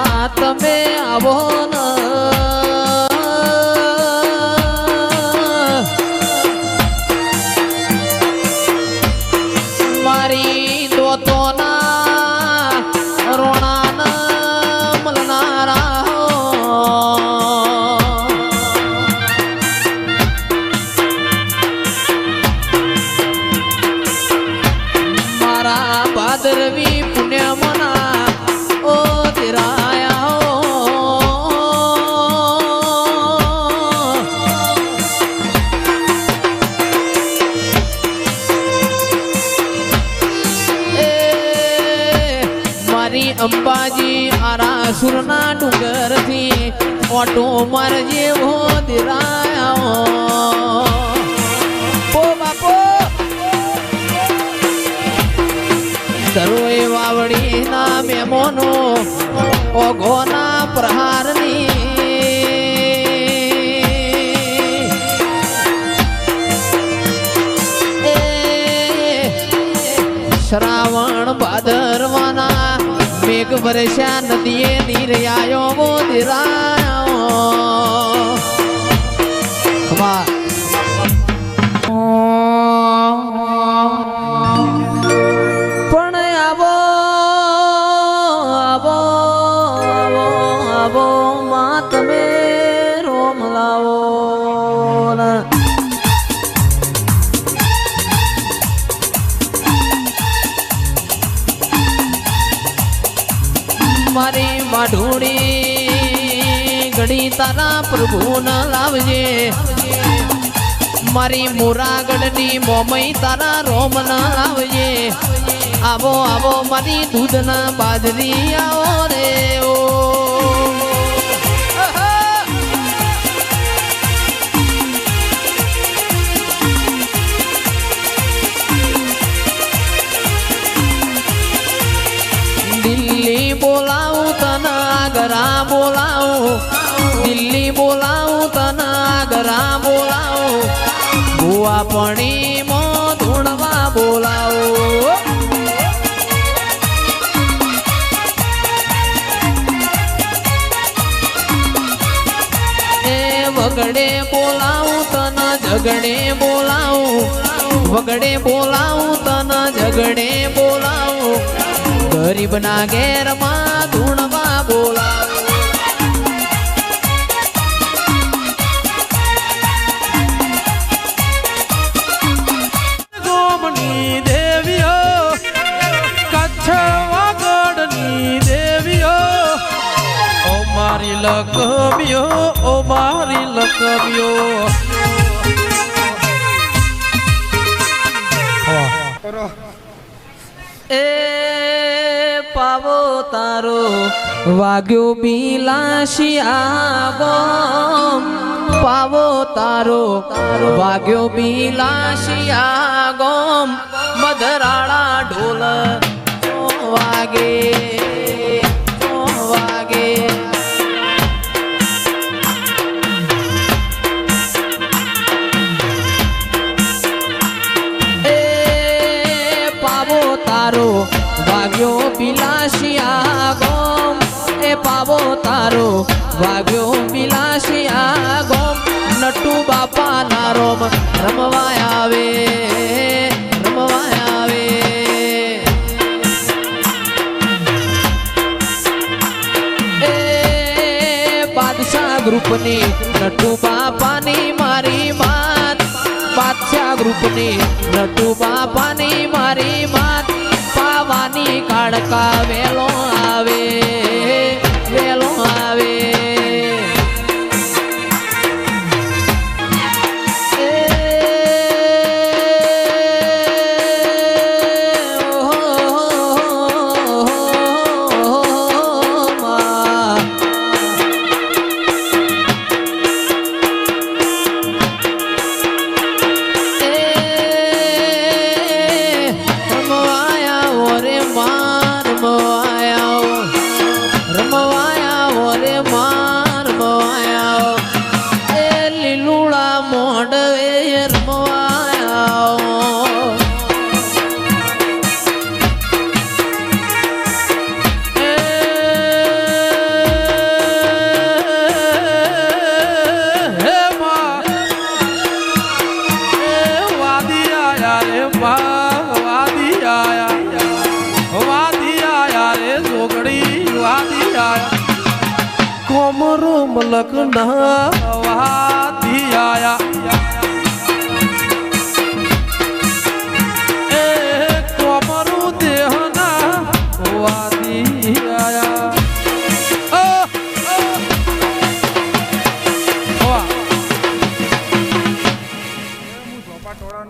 માં તમે આવો ન. મારી દોતોના મારી અંબાજી આરા સુરના ડુંગરથી ઓટો મારજે હો દિરાયા પો બાપો સરોય વાવડીના મેમોનો ઓઘોના પ્રહારની મેઘ વરસ્યા નદીએ નીર આયો મોદિરાયો ઘડી તારા પ્રભુ ના લાવજે. મારી મોરાગઢની મોમઈ તારા રોમ ના લાવજે. આવો આવો મારી દૂધના બાજરી આવો રે ઓ. પણી મો ધૂણવા બોલાવું. એ વગડે બોલાવું, તન જગડે બોલાવું. વગડે બોલાવું, તને ઝગડે બોલાવું. ગરીબના ઘેરમાં ધૂણવા બોલાવું. મારી લકમીઓ ઓ મારી લકમીઓ એ પાવો તારો વાગ્યો બિલાશિયા ગોમ પાવો તારો વાગ્યો બિલાશિયા ગોમ મધરાળા ઢોલ વાગે. વાગ્યો પિલાશિયા ગોમ. એ પાવો તારો વાગ્યો પિલાશિયા ગોમ. નટુ બાપા ના રોમ રમવા આવે રમવા આવે. એ બાદશાહ ગ્રુપની નટુ બાપાની મારી માત. બાદશાહ ગ્રુપની નટુ બાપાની મારી માત. પાવાની કાળકા વેલો આવે. આયા કોમરો મલક ના વાદી આયા.